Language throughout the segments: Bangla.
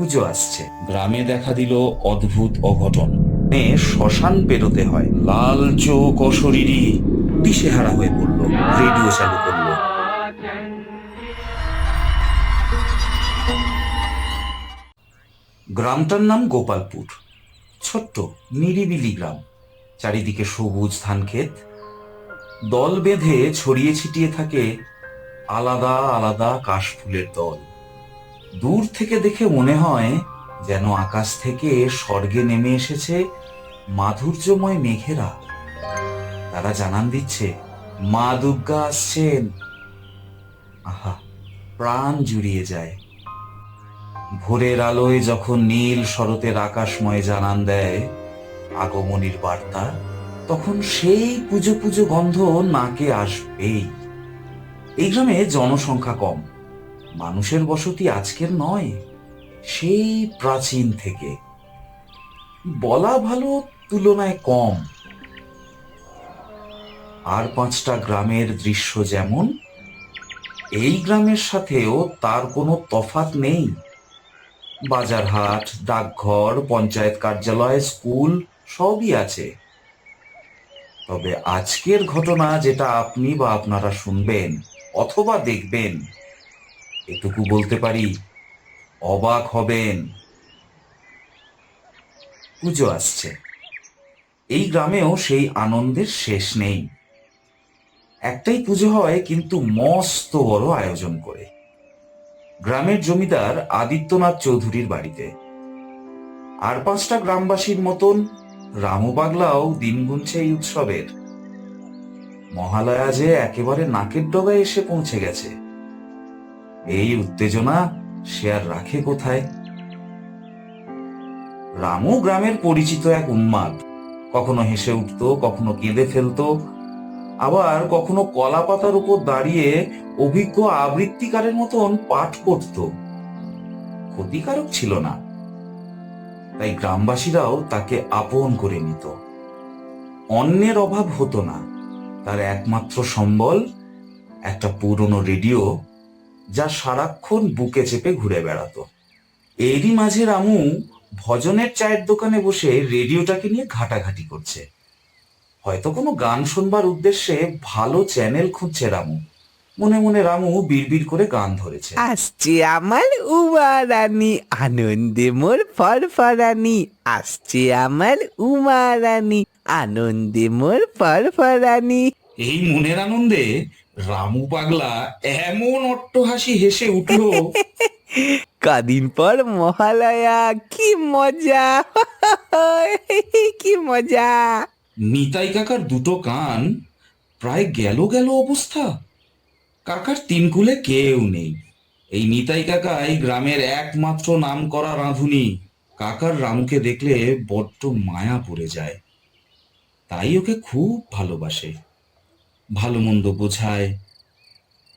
পুজো আসছে। গ্রামে দেখা দিল অদ্ভুত অঘটন। শ্মশান পেরোতে হয়। লাল চোখ অশরীরী দিশেহারা হয়ে পড়ল। রেডিও চালু করল। গ্রামটার নাম গোপালপুর। ছোট্ট নিরিবিলি গ্রাম। চারিদিকে সবুজ ধানক্ষেত। দল বেঁধে ছড়িয়ে ছিটিয়ে থাকে আলাদা আলাদা কাশফুলের দল। দূর থেকে দেখে মনে হয় যেন আকাশ থেকে স্বর্গে নেমে এসেছে মাধুর্যময় মেঘেরা। তারা জানান দিচ্ছে, মা দুর্গা আসছেন। আহা, প্রাণ জুড়িয়ে যায়। ভোরের আলোয় যখন নীল শরতের আকাশময় জানান দেয় আগমনীর বার্তা, তখন সেই পুজো পুজো গন্ধ নাকে আসবেই। এই গ্রামে জনসংখ্যা কম। মানুষের বসতি আজকের নয়, সেই প্রাচীন থেকে। বলা ভালো, তুলনায় কম। আর পাঁচটা গ্রামের দৃশ্য যেমন, এই গ্রামের সাথেও তার কোনো তফাত নেই। বাজারহাট, ডাকঘর, পঞ্চায়েত কার্যালয়, স্কুল, সবই আছে। তবে আজকের ঘটনা যেটা আপনি বা আপনারা শুনবেন অথবা দেখবেন এটুকু বলতে পারি, অবাক হবেন। পুজো আসছে। এই গ্রামেও সেই আনন্দের শেষ নেই। একটাই পুজো হয় কিন্তু মস্ত বড় আয়োজন করে। গ্রামের জমিদার আদিত্যনাথ চৌধুরীর বাড়িতে। আর পাঁচটা গ্রামবাসীর মতন রামু পাগলাও দিন গুনছে এই উৎসবের। মহালয়া যে একেবারে নাকের ডগায় এসে পৌঁছে গেছে। এই উত্তেজনা সে আর রাখে কোথায়? রামু গ্রামের পরিচিত এক উন্মাদ। কখনো হেসে উঠতো, কখনো কেঁদে ফেলতো, আবার কখনো কলা পাতার উপর দাঁড়িয়ে অভিজ্ঞ আবৃত্তিকারের মতন পাঠ করত। ক্ষতিকারক ছিল না। তাই গ্রামবাসীরাও তাকে আপন করে নিত। অন্যের অভাব হতো না। তার একমাত্র সম্বল, একটা পুরনো রেডিও যা সারাক্ষণ বুকে চেপে ঘুরে বেড়াতো। এরই মাঝে রামু ভজনের চায়ের দোকানে বসে রেডিওটাকে নিয়ে ঘাটাঘাটি করছে। হয়তো কোনো গান শুনবার উদ্দেশ্যে ভালো চ্যানেল খুঁজছে রামু। মনে মনে রামু বিড়বিড় করে গান ধরেছে। আসছে আমার উমা রানী আনন্দে মোর ফরফরানি। আসছে আমার উমা রানী আনন্দে মোর ফরফরানি। এই মনের আনন্দে রামু পাগলা এমন অট্টহাসি হেসে উঠল। কদিন পর মহালয়া কি মজা। কি মজা। নিতাই কাকার দুটো কান প্রায় গেল গেল অবস্থা। কাকার তিন কুলে কেউ নেই। এই নিতাই কাকা এই গ্রামের একমাত্র নাম করা রাঁধুনি। কাকার রামুকে দেখলে বড্ড মায়া পড়ে যায়। তাই ওকে খুব ভালোবাসে। ভালো মন্দ বোঝায়।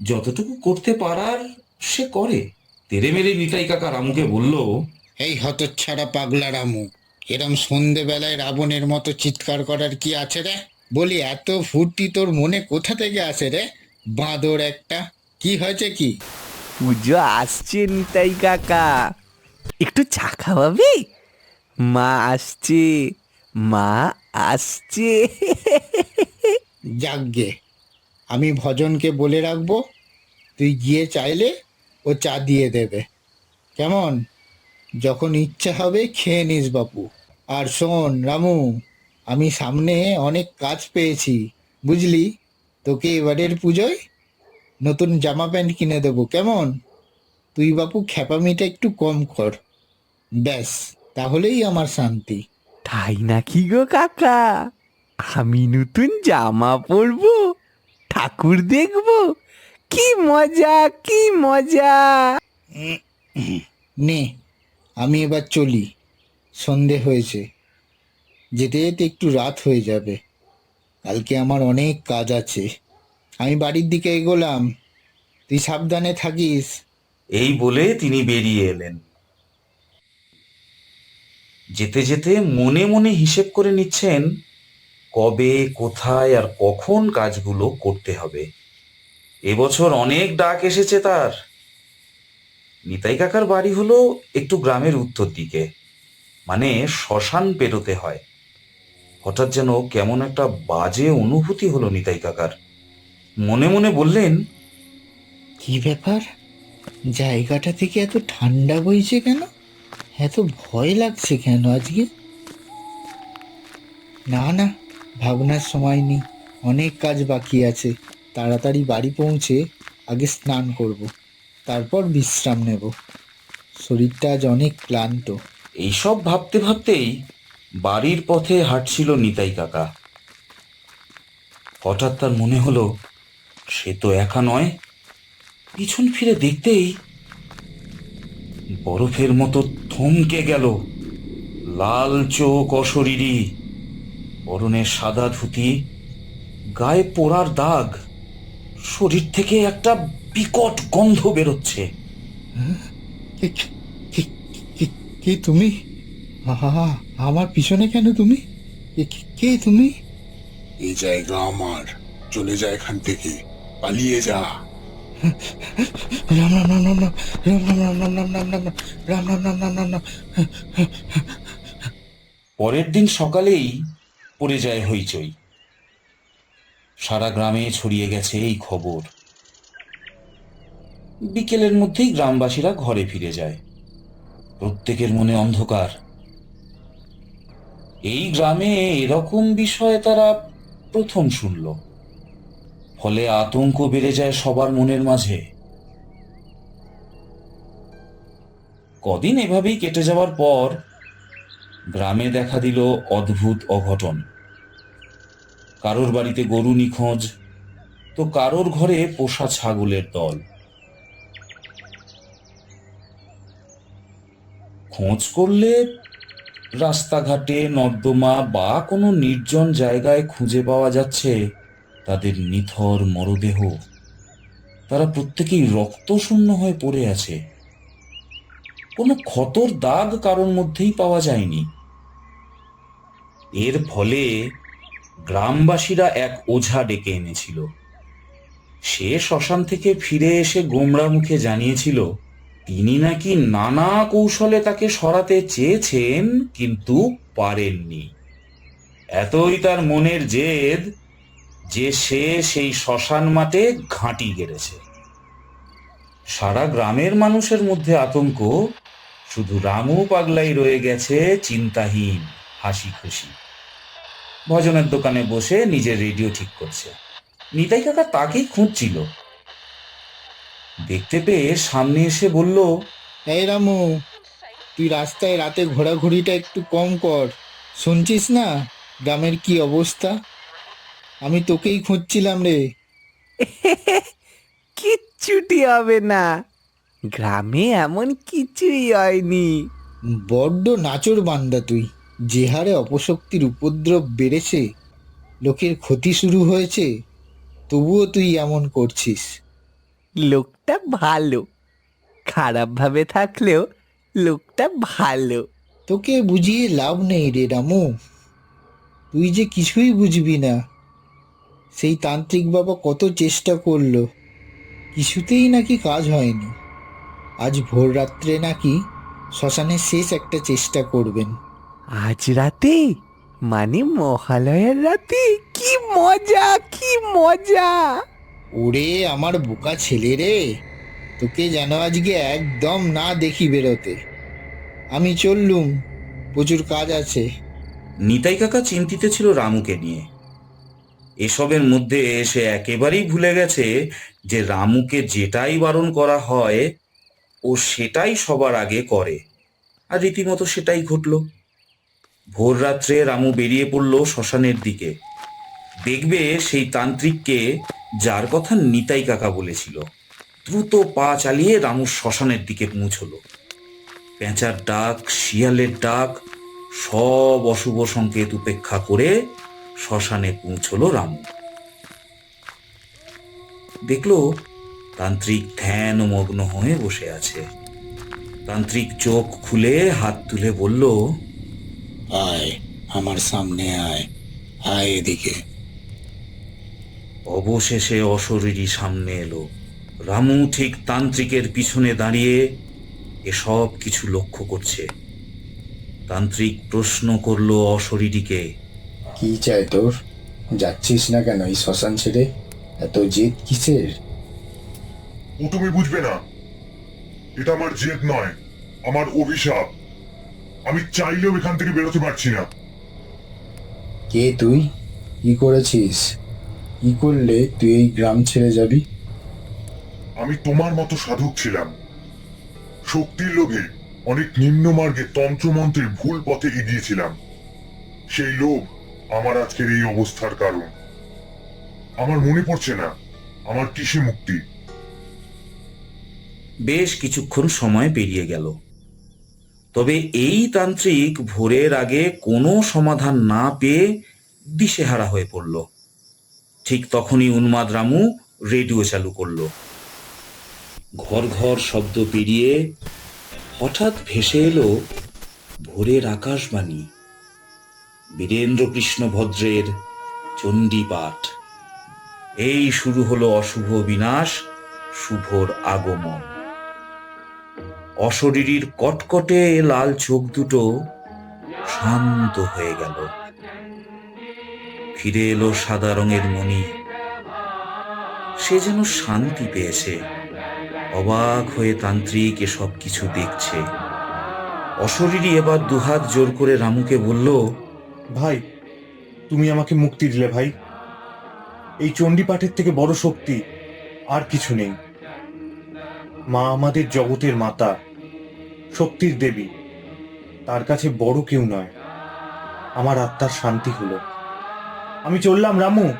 যতটুকু করতে পারার সে করে। তেরে মেরে নিতাই কাকা রামুকে বলল এই হতচ্ছাড়া পাগলা রামু এরম সন্ধেবেলায় রাবণের মতো চিৎকার করার কি আছে রে? বলি এত ফুর্তি তোর মনে কোথা থেকে আসে রে? বাঁদর একটা কি হয়েছে কি? পুজো আসছে নিতাই কাকা। একটু চা খাওয়াবি? মা আসছে মা আসছে। যাকগে আমি ভজনকে বলে রাখব, তুই গিয়ে চাইলে ও চা দিয়ে দেবে। কেমন? যখন ইচ্ছা হবে খেয়ে নিস বাপু। আর শোন রামু, আমি সামনে অনেক কাজ পেয়েছি, বুঝলি? তোকে এবারের পুজোয় নতুন জামা প্যান্ট কিনে দেবো, কেমন? তুই বাপু খ্যাপামিটা একটু কম কর। ব্যাস, তাহলেই আমার শান্তি। তাই নাকি গো কাকা? আমি নতুন জামা পরবো ঠাকুর দেখব? কি মজা কি মজা। নে আমি এবার চলি। সন্ধে হয়েছে। যেতে যেতে একটু রাত হয়ে যাবে। কালকে আমার অনেক কাজ আছে। আমি বাড়ির দিকে এগোলাম। তুই সাবধানে থাকিস। এই বলে তিনি বেরিয়ে এলেন। যেতে যেতে মনে মনে হিসেব করে নিচ্ছেন কবে, কোথায় আর কখন কাজগুলো করতে হবে? এবছর অনেক ডাক এসেছে তার। নিতাই কাকার বাড়ি হলো একটু গ্রামের উত্তর দিকে। মানে শ্মশান পেরোতে হয়। হঠাৎ যেন কেমন একটা বাজে অনুভূতি হলো নিতাই কাকার। মনে মনে বললেন, কি ব্যাপার? জায়গাটা থেকে এত ঠান্ডা বইছে কেন? এত ভয় লাগছে কেন আজকে? না না ভাবনার সময় নেই। অনেক কাজ বাকি আছে। তাড়াতাড়ি বাড়ি পৌঁছে আগে স্নান করব, তারপর বিশ্রাম নেব। শরীরটা আজ অনেক ক্লান্ত। এইসব ভাবতে ভাবতেই বাড়ির পথে হাঁটছিল নিতাই কাকা। হঠাৎ তার মনে হলো, সে তো একা নয়। পিছন ফিরে দেখতেই বরফের মতো থমকে গেল। লাল চোখ অশরীরী। পরনের সাদা ধুতি গায়ে পোড়ার দাগ শরীর থেকে একটা বিকট গন্ধ বেরোচ্ছে কে কে- কে- কে তুমি আমার পিছনে কেন তুমি কে- কে- কে তুমি এই জায়গা আমার চলে যা এখান থেকে পালিয়ে যা রাম রাম রাম রাম রাম রাম রাম রাম রাম রাম রাম রাম রাম রাম রাম রাম রাম পরের দিন সকালেই পড়ে যায় হইচই। সারা গ্রামে ছড়িয়ে গেছে এই খবর। বিকেলের মধ্যেই গ্রামবাসীরা ঘরে ফিরে যায়। প্রত্যেকের মনে অন্ধকার। এই গ্রামে এরকম বিষয়ে তারা প্রথম শুনল। ফলে আতঙ্ক বেড়ে যায় সবার মনের মাঝে। কদিন এভাবেই কেটে যাওয়ার পর গ্রামে দেখা দিল অদ্ভুত অঘটন। কারোর বাড়িতে গরু নিখোঁজ, তো কারোর ঘরে পোষা ছাগলের দল। খোঁজ করলে রাস্তাঘাটে নর্দমা বা কোনো নির্জন জায়গায় খুঁজে পাওয়া যাচ্ছে তাদের নিথর মরদেহ। তারা প্রত্যেকেই রক্তশূন্য হয়ে পড়ে আছে। কোনো ক্ষতর দাগ কারোর মধ্যেই পাওয়া যায়নি। এর ফলে গ্রামবাসীরা এক ওঝা ডেকে এনেছিল। সে শ্মশান থেকে ফিরে এসে গোমরা মুখে জানিয়েছিল, তিনি নাকি নানা কৌশলে তাকে সরাতে চেয়েছেন, কিন্তু পারেননি। এতই তার মনের জেদ যে সে সেই শ্মশান মাঠে ঘাঁটি গেড়েছে। সারা গ্রামের মানুষের মধ্যে আতঙ্ক, শুধু রামু পাগলাই রয়ে গেছে চিন্তাহীন হাসি খুশি ভজনের দোকানে বসে নিজের রেডিও ঠিক করছে। নিতাই কাকা তাকেই খুঁজছিল। দেখতে পেয়ে সামনে এসে বলল এই রামু তুই রাস্তায় রাতে ঘোরাঘুরিটা একটু কম কর। শুনছিস না গ্রামের কি অবস্থা? আমি তোকেই খুঁজছিলাম রে। কিচ্ছুটি হবে না। গ্রামে এমন কিছুই হয়নি। বড্ড নাচর বান্দা তুই। যে হারে অপশক্তির উপদ্রব বেড়েছে লোকের ক্ষতি শুরু হয়েছে তবুও তুই এমন করছিস। লোকটা ভালো। খারাপভাবে থাকলেও লোকটা ভালো। তোকে বুঝিয়ে লাভ নেই রে রামু। তুই যে কিছুই বুঝবি না। সেই তান্ত্রিক বাবা কত চেষ্টা করল। কিছুতেই নাকি কাজ হয়নি। আজ ভোর রাত্রে নাকি শ্মশানের শেষ একটা চেষ্টা করবেন। আজ রাতে? মানে মহালয়ার রাতে? কি মজা কি মজা! ওরে আমার বোকা ছেলে রে তোকে যেন আজকে একদম না দেখি বেরোতে। আমি চললুম প্রচুর কাজ আছে। নিতাই কাকা চিন্তিত ছিল রামুকে নিয়ে। এসবের মধ্যে সে একেবারেই ভুলে গেছে যে রামুকে যেটাই বারণ করা হয় ও সেটাই সবার আগে করে। আর রীতিমতো সেটাই ঘটল। ভোর রাত্রে রামু বেরিয়ে পড়ল শ্মশানের দিকে। দেখবে সেই তান্ত্রিককে যার কথা নিতাই কাকা বলেছিল। দ্রুত পা চালিয়ে রামু শ্মশানের দিকে পৌঁছলো। পেঁচার ডাক, শিয়ালের ডাক, সব অশুভ সংকেত উপেক্ষা করে শ্মশানে পৌঁছলো রামু। দেখল তান্ত্রিক ধ্যান মগ্ন হয়ে বসে আছে। তান্ত্রিক চোখ খুলে হাত তুলে বলল আয় আমার সামনে আয় আয় এদিকে। অবশেষে অশরীরী সামনে এলো। রামু ঠিক তান্ত্রিকের পিছনে দাঁড়িয়ে এসব কিছু লক্ষ্য করছে। তান্ত্রিক প্রশ্ন করল অশরীরীকে কি চাই তোর? যাচ্ছিস না কেন এই শ্মশান ছেড়ে? এত জেদ কিসের? ও তুমি বুঝবে না। এটা আমার জেদ নয় আমার অভিশাপ। আমি চাইলেও এখান থেকে বেরোতে পারছি না। কে তুই? কি করেছিস? কি করলে তুই এই গ্রাম ছেড়ে যাবি? আমি তোমার মতো সাধক ছিলাম। শক্তির লোভে অনেক নিম্ন মার্গে তন্ত্রমন্ত্রের ভুল পথে এগিয়েছিলাম সেই লোভ আমার আজকের এই অবস্থার কারণ। আমার মনে পড়ছে না আমার কিসে মুক্তি? বেশ কিছুক্ষণ সময় পেরিয়ে গেল। তবে এই তান্ত্রিক ভোরের আগে কোনো সমাধান না পেয়ে দিশেহারা হয়ে পড়ল। ঠিক তখনই উন্মাদ রামু রেডিও চালু করল। ঘর ঘর শব্দ পেরিয়ে হঠাৎ ভেসে এলো ভোরের আকাশবাণী। বীরেন্দ্র কৃষ্ণ ভদ্রের চণ্ডী পাঠ। এই শুরু হলো অশুভ বিনাশ, শুভর আগমন। অশরীরীর কটকটে লাল চোখ দুটো শান্ত হয়ে গেল। ফিরে এলো সাদা রঙের মণি। সে যেন শান্তি পেয়েছে। অবাক হয়ে তান্ত্রিক এসব কিছু দেখছে। অশরীরী এবার দুহাত জোর করে রামুকে বলল, ভাই, তুমি আমাকে মুক্তি দিলে ভাই। এই চণ্ডী পাঠের থেকে বড় শক্তি আর কিছু নেই। মা আমাদের জগতের মাতা, শক্তির দেবী। তার কাছে বড় কেউ নয়, আমার আত্মার শান্তি হলো। আমি চললাম, রামু,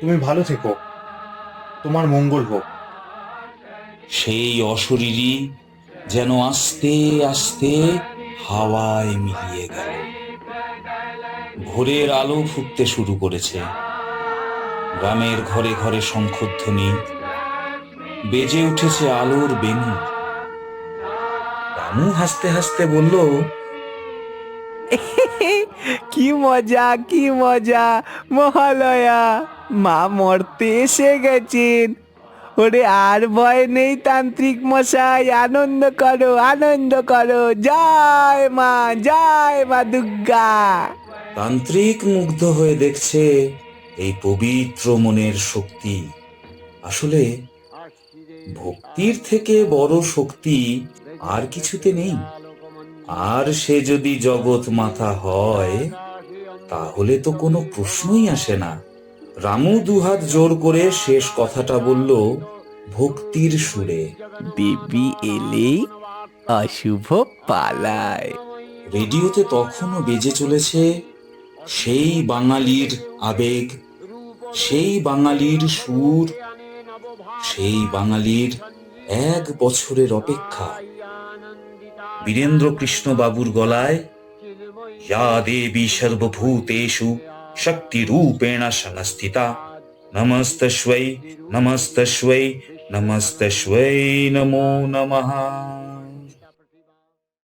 তুমি ভালো থেকো, তোমার মঙ্গল হোক। সেই অশরীরী যেন আস্তে আস্তে হাওয়ায় মিলিয়ে গেল। ভোরের আলো ফুটতে শুরু করেছে। গ্রামের ঘরে ঘরে শঙ্খধ্বনি বেজে উঠেছে আলোর বেনু রামু হাসতে হাসতে বলল কি মজা কি মজা মহালয়া। মা মরতে এসে গেছেন। ওরে আর ভয় নেই তান্ত্রিক মশাই আনন্দ করো আনন্দ করো। জয় মা জয় মা দুর্গা। তান্ত্রিক মুগ্ধ হয়ে দেখছে এই পবিত্র মনের শক্তি। আসলে ভক্তির থেকে বড় শক্তি আর কিছুতে নেই। আর সে যদি জগৎ মাথা হয় তাহলে তো কোনো প্রশ্নই আসে না। রামু দুহাত জোর করে শেষ কথাটা বলল ভক্তির সুরে। বেবি এলে অশুভ পালায়। রেডিওতে তখনও বেজে চলেছে সেই বাঙালির আবেগ সেই বাঙালির সুর সেই বাঙালির এক বছরের অপেক্ষা। বীরেন্দ্র কৃষ্ণ বাবুর গলায়, ইয়া দেবী সর্বভূতেষু শক্তি রূপেণ সংস্থিতা নমস্তস্বৈ নমস্তস্বৈ নমস্তস্বৈ, নমো নমঃ।